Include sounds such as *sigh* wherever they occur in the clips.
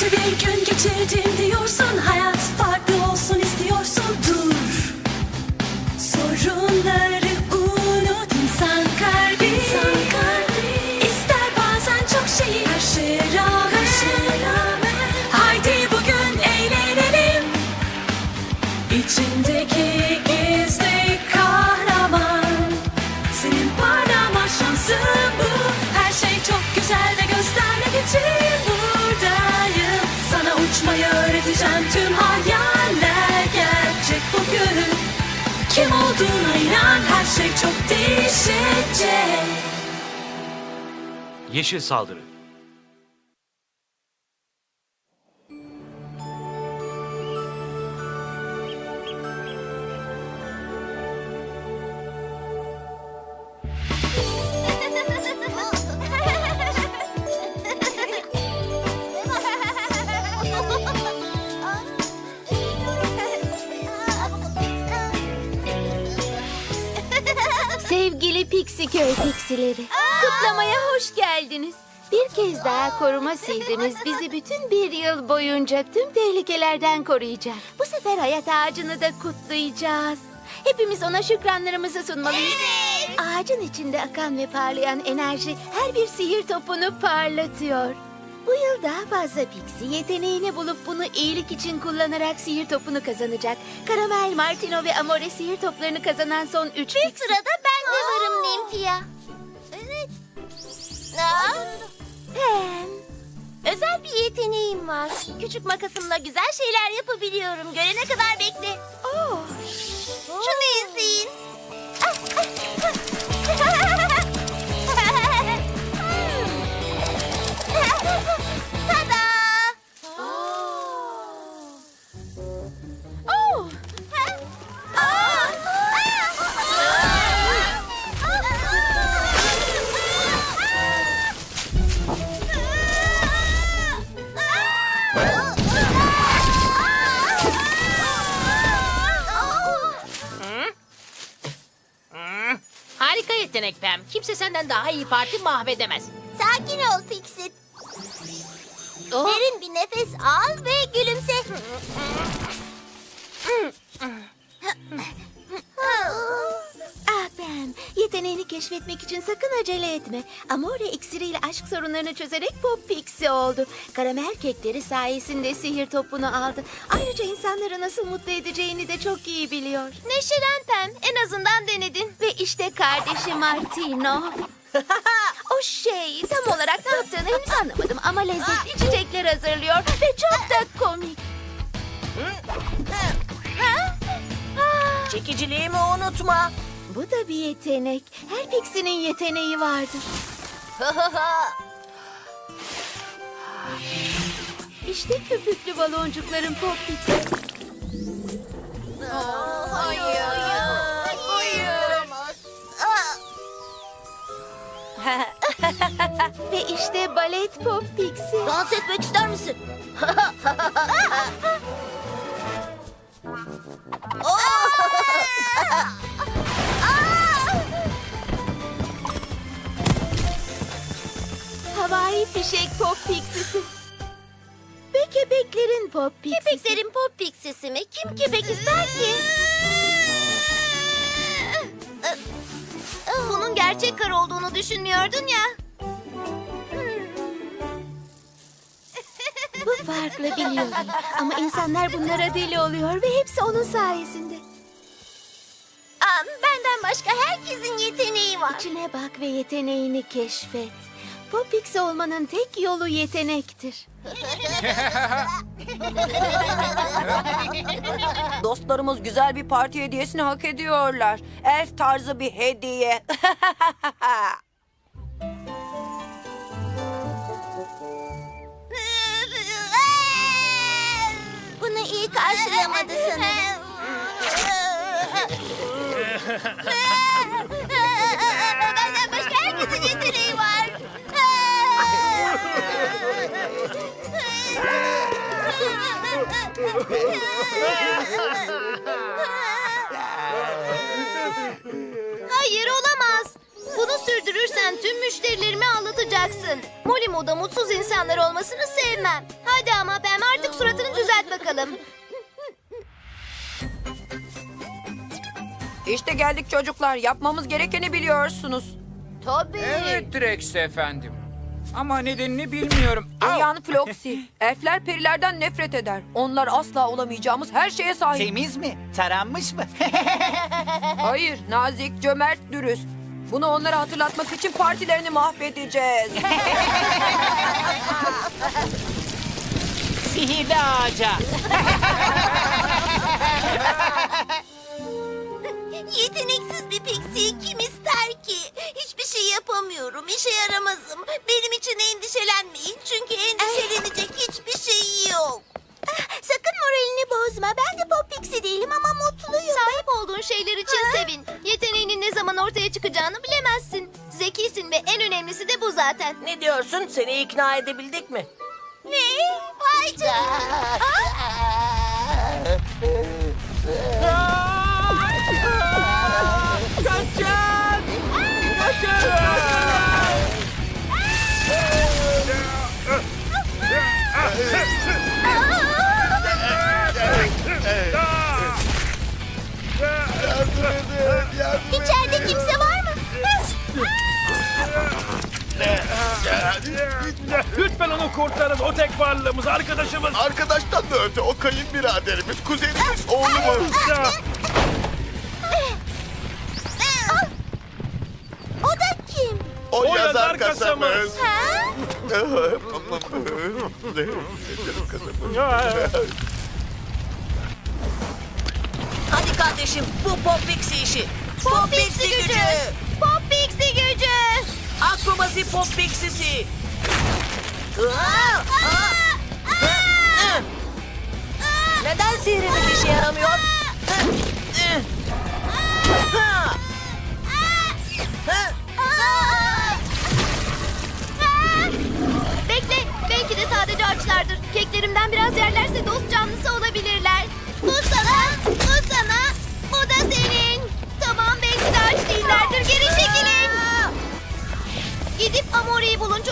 kötü bir gün geçirdim diyorsun Hayat Yeşil saldırı. Köy Pixileri, kutlamaya hoş geldiniz. Bir kez daha koruma sihrimiz bizi bütün bir yıl boyunca tüm tehlikelerden koruyacak. Bu sefer hayat ağacını da kutlayacağız. Hepimiz ona şükranlarımızı sunmalıyız. Ağacın içinde akan ve parlayan enerji her bir sihir topunu parlatıyor. Bu yıl daha fazla Pixie yeteneğini bulup bunu iyilik için kullanarak sihir topunu kazanacak. Karamel, Martino ve Amore sihir toplarını kazanan son üç Pixie. Sırada ben de varım var. Küçük makasımla güzel şeyler yapabiliyorum. Görene kadar bekle. Oh, Kimse senden daha iyi parti mahvedemez. Sakin ol Fixit. Oh, Derin bir nefes al ve gülümse. *laughs* yeteneğini keşfetmek için sakın acele etme. Amore iksiriyle aşk sorunlarını çözerek Pop Pixie oldu. Karamel kekleri sayesinde sihir topunu aldı. Ayrıca insanları nasıl mutlu edeceğini de çok iyi biliyor. Neşelen Pem. En azından denedin. Ve işte kardeşi Martino. *laughs* o şey tam olarak ne yaptığını henüz anlamadım ama lezzetli içecekler hazırlıyor ve çok da komik. Çekiciliğimi unutma. Bu da bir yetenek. Her Pixie'nin yeteneği vardır. *laughs* İşte köpüklü baloncukların Pop Pixie'si. Hayır. Hayır. Ve işte balet Pop Pixie. Dans etmek ister misin? *laughs* Havai fişek Pop Pixie'si. Ve kepeklerin Pop Pixie'si. Kepeklerin pop piksisi mi? Kim kepek ister ki? Bunun gerçek kar olduğunu düşünmüyordun ya. *laughs* Bu farklı biliyorum. Ama insanlar bunlara deli oluyor ve hepsi onun sayesinde. Aa, benden başka herkesin yeteneği var. İçine bak ve yeteneğini keşfet. Pop Pixie olmanın tek yolu yetenektir. *laughs* Dostlarımız güzel bir parti hediyesini hak ediyorlar. Elf tarzı bir hediye. *laughs* Bunu iyi karşılamadı sanırım. *laughs* Hayır olamaz. Bunu sürdürürsen tüm müşterilerimi ağlatacaksın. Molly Moda mutsuz insanlar olmasını sevmem. Hadi ama Pem artık suratını düzelt bakalım. İşte geldik çocuklar. Yapmamız gerekeni biliyorsunuz. Tabii. Evet Rex efendim. Ama nedenini bilmiyorum. Au! Uyan Floxy. Elfler perilerden nefret eder. Onlar asla olamayacağımız her şeye sahip. Temiz mi? Taranmış mı? *laughs* Hayır, nazik, cömert, dürüst. Bunu onlara hatırlatmak için partilerini mahvedeceğiz. *laughs* Sihirli ağaca. *laughs* Yeteneksiz bir pixiyi kim ister şey yapamıyorum, işe yaramazım. Benim için endişelenmeyin çünkü endişelenecek hiçbir şey yok. Sakın moralini bozma. Ben de Pop Pixie değilim ama mutluyum. Sahip olduğun şeyler için sevin. Yeteneğinin ne zaman ortaya çıkacağını bilemezsin. Zekisin ve en önemlisi de bu zaten. Ne diyorsun? Seni ikna edebildik mi? Ne? Vay canına. *laughs* İçeride kimse var mı? Lütfen onu kurtarın. O tek varlığımız, arkadaşımız. Arkadaştan da öte o kayınbiraderimiz, kuzenimiz, oğlumuz. Yazar kasamız. Ha? Hadi kardeşim bu Pop Pixie işi. Pop Pixie gücü. Pop Pixie gücü. Akrobasi Pop Pixie'si. Neden sihrimiz işe yaramıyor? Bekle,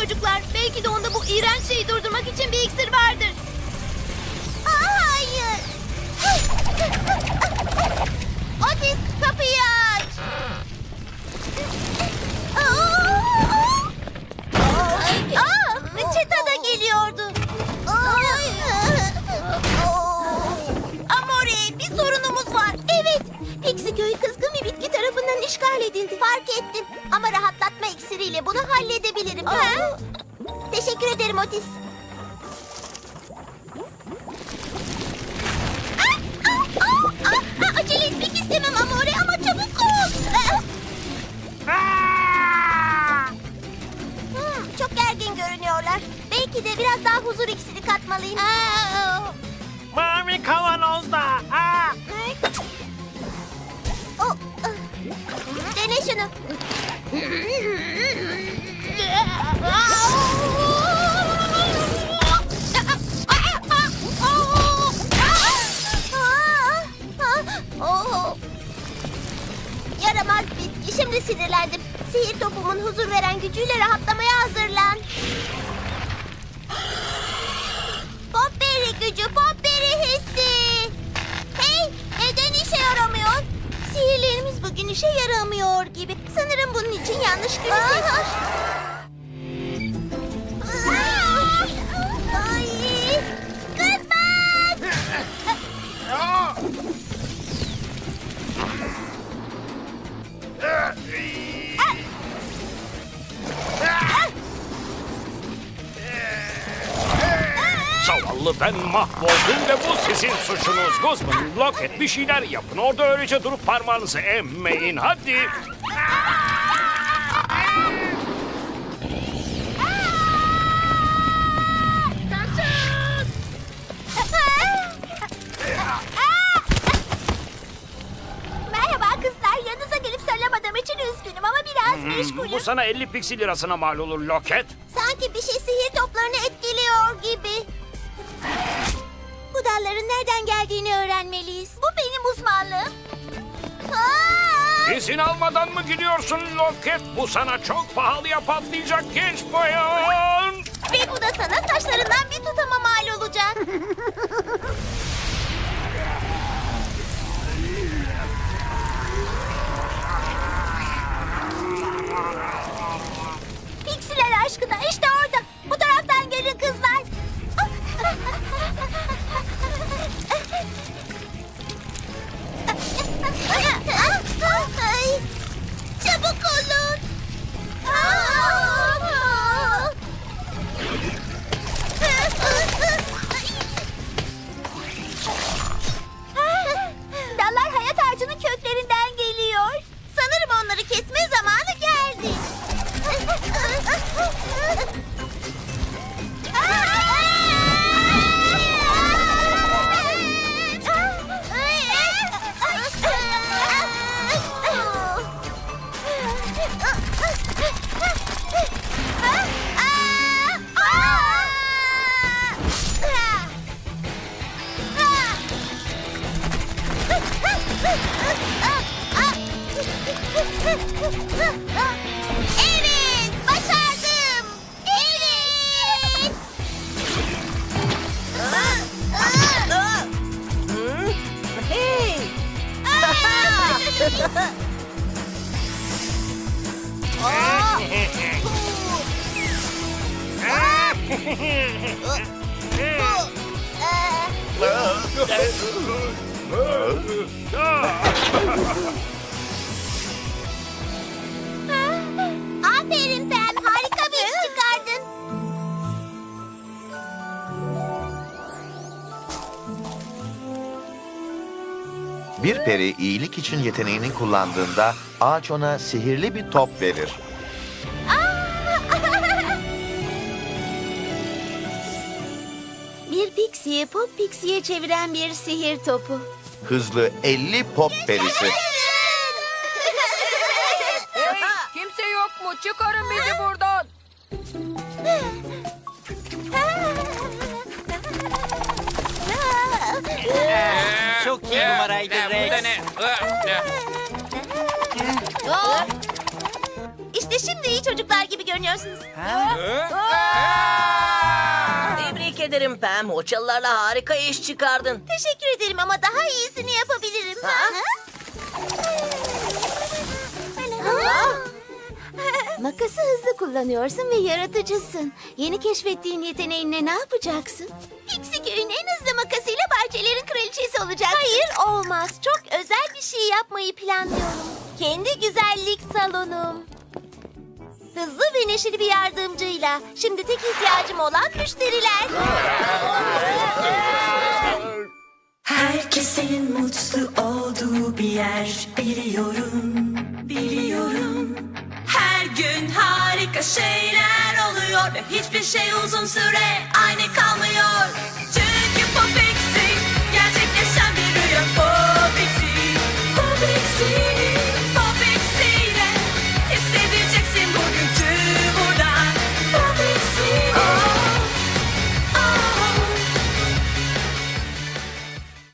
çocuklar. Belki de onda bu iğrenç şeyi durdurmak için bir iksir vardır. İksiri katmalıyım. Mavi kavanozda. Aa. Oh, ah. Dene şunu. Yaramaz bitki. Şimdi sinirlendim. Sihir topumun huzur veren gücüyle rahatlamaya hazırlan. İşe yaramıyor gibi. Sanırım bunun için yanlış günü seçmiş. Zavallı ben mahvoldum ve bu sizin suçunuz. Guzman, Locket bir şeyler yapın. Orada öylece durup parmağınızı emmeyin. Hadi. Merhaba kızlar. Yanınıza gelip sarılamadığım için üzgünüm ama biraz meşgulüm. Bu sana 50 pixie lirasına mal olur Locket. Sanki bir şey sihir toplarını nereden geldiğini öğrenmeliyiz. Bu benim uzmanlığım. Aa! İzin almadan mı gidiyorsun Loket? Bu sana çok pahalıya patlayacak genç bayan. Ve bu da sana saçlarından bir tutama mal olacak. Piksiler aşkına Evet, başardım. Evet. Hey! Aferin Pem, harika bir iş çıkardın. Bir peri iyilik için yeteneğini kullandığında ağaç ona sihirli bir top verir. Bir pixiyi pop pixiye çeviren bir sihir topu. Hızlı 50 pop perisi. Çok iyi numaraydı Ee, Bu da Rex. ne? Ee, e, İşte şimdi iyi çocuklar gibi görünüyorsunuz. Tebrik ederim Pam. O çalılarla harika iş çıkardın. Teşekkür ederim ama daha iyisini yapabilirim. Ha? Makası hızlı kullanıyorsun ve yaratıcısın. Yeni keşfettiğin yeteneğinle ne yapacaksın? Pixie köyün en hızlı makasıyla bahçelerin kraliçesi olacak. Hayır olmaz. Çok özel bir şey yapmayı planlıyorum. Kendi güzellik salonum. Hızlı ve neşeli bir yardımcıyla. Şimdi tek ihtiyacım olan müşteriler. Herkesin mutlu olduğu bir yer biliyorum, biliyorum. Ve hiçbir şey uzun süre aynı kalmıyor.